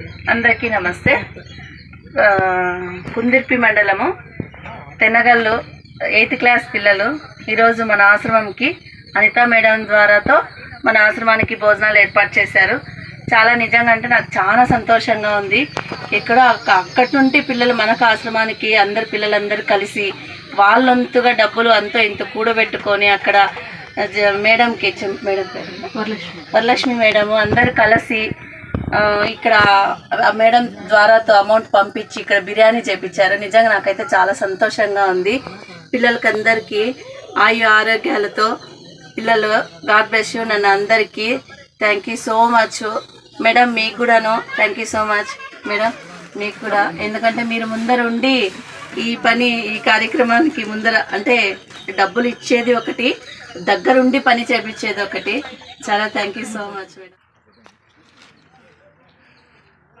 అందరికీ నమస్తే. కుందిర్పి మండలము తెనగల్లు ఎయిత్ క్లాస్ పిల్లలు. ఈరోజు మన ఆశ్రమంకి అనితా మేడం ద్వారాతో మన ఆశ్రమానికి భోజనాలు ఏర్పాటు చేశారు. చాలా నిజంగా అంటే నాకు చాలా సంతోషంగా ఉంది. ఇక్కడ అక్క- అక్కడి నుండి పిల్లలు మనకు ఆశ్రమానికి అందరు పిల్లలందరూ కలిసి వాళ్ళంతుగా డబ్బులు అంతో ఇంత కూడబెట్టుకొని అక్కడ మేడంకి మేడం పేరు వరలక్ష్మి మేడము అందరు కలిసి ఇక్కడ ఆ మేడం ద్వారాతో అమౌంట్ పంపించి ఇక్కడ బిర్యానీ చేపించారు. నిజంగా నాకైతే చాలా సంతోషంగా ఉంది. పిల్లలకి అందరికీ ఆయు ఆరోగ్యాలతో పిల్లలు గాడ్ బ్లెస్ యూ నన్ను అందరికీ. Thank you so much madam మీకు కూడాను thank you so much madam మీకు కూడా. ఎందుకంటే మీరు ముందర ఉండి ఈ పని ఈ కార్యక్రమానికి ముందర అంటే డబ్బులు ఇచ్చేది ఒకటి దగ్గరుండి పని చేపించేది ఒకటి. చాలా thank you so much madam.